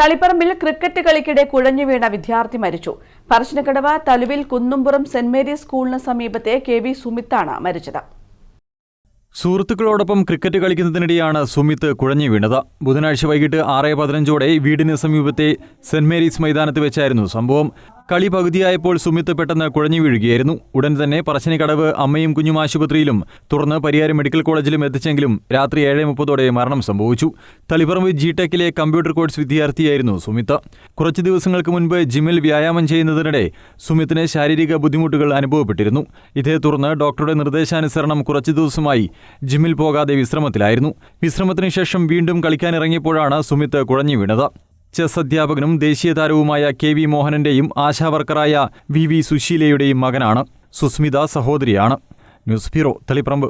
തളിപ്പറമ്പിൽ cricket കളിക്കിടെ കുഴഞ്ഞു വീണ വിദ്യാർത്ഥി മരിച്ചു. പറശ്ശിനക്കടവ തലുവിൽ കുന്നുംപുറം സെന്റ് മേരീസ് സ്കൂളിന് സമീപത്തെ കെ വി സുമിത്താണ് മരിച്ചത്. സുഹൃത്തുക്കളോടൊപ്പം ക്രിക്കറ്റ് കളിക്കുന്നതിനിടെയാണ് സുമിത്ത് കുഴഞ്ഞു വീണത്. ബുധനാഴ്ച വൈകിട്ട് ആറ് പതിനഞ്ചോടെ വീടിന് സമീപത്തെ സെന്റ് മേരീസ് മൈതാനത്ത് വെച്ചായിരുന്നു സംഭവം. കളി പകുതിയായപ്പോൾ സുമിത്ത് പെട്ടെന്ന് കുഴഞ്ഞു വീഴുകയായിരുന്നു. ഉടൻ തന്നെ പറശ്ശിനിക്കടവ് അമ്മയും കുഞ്ഞും ആശുപത്രിയിലും തുടർന്ന് പരിയാരം മെഡിക്കൽ കോളേജിലും എത്തിച്ചെങ്കിലും രാത്രി ഏഴ് മുപ്പതോടെ മരണം സംഭവിച്ചു. തളിപ്പറമ്പ് ജി ടെക്കിലെ കമ്പ്യൂട്ടർ കോഴ്സ് വിദ്യാർത്ഥിയായിരുന്നു സുമിത്ത്. കുറച്ച് ദിവസങ്ങൾക്ക് മുൻപ് ജിമ്മിൽ വ്യായാമം ചെയ്യുന്നതിനിടെ സുമിത്തിന് ശാരീരിക ബുദ്ധിമുട്ടുകൾ അനുഭവപ്പെട്ടിരുന്നു. ഇതേ തുടർന്ന് ഡോക്ടറുടെ നിർദ്ദേശാനുസരണം കുറച്ച് ദിവസമായി ജിമ്മിൽ പോകാതെ വിശ്രമത്തിലായിരുന്നു. വിശ്രമത്തിന് ശേഷം വീണ്ടും കളിക്കാനിറങ്ങിയപ്പോഴാണ് സുമിത്ത് കുഴഞ്ഞു വീണത്. ചെസ് അധ്യാപകനും ദേശീയ താരവുമായ കെ വി മോഹനന്റെയും ആശാവർക്കറായ വി വി സുശീലയുടെയും മകനാണ് സുസ്മിത സഹോദരിയാണ്. News bureau Taliparamba.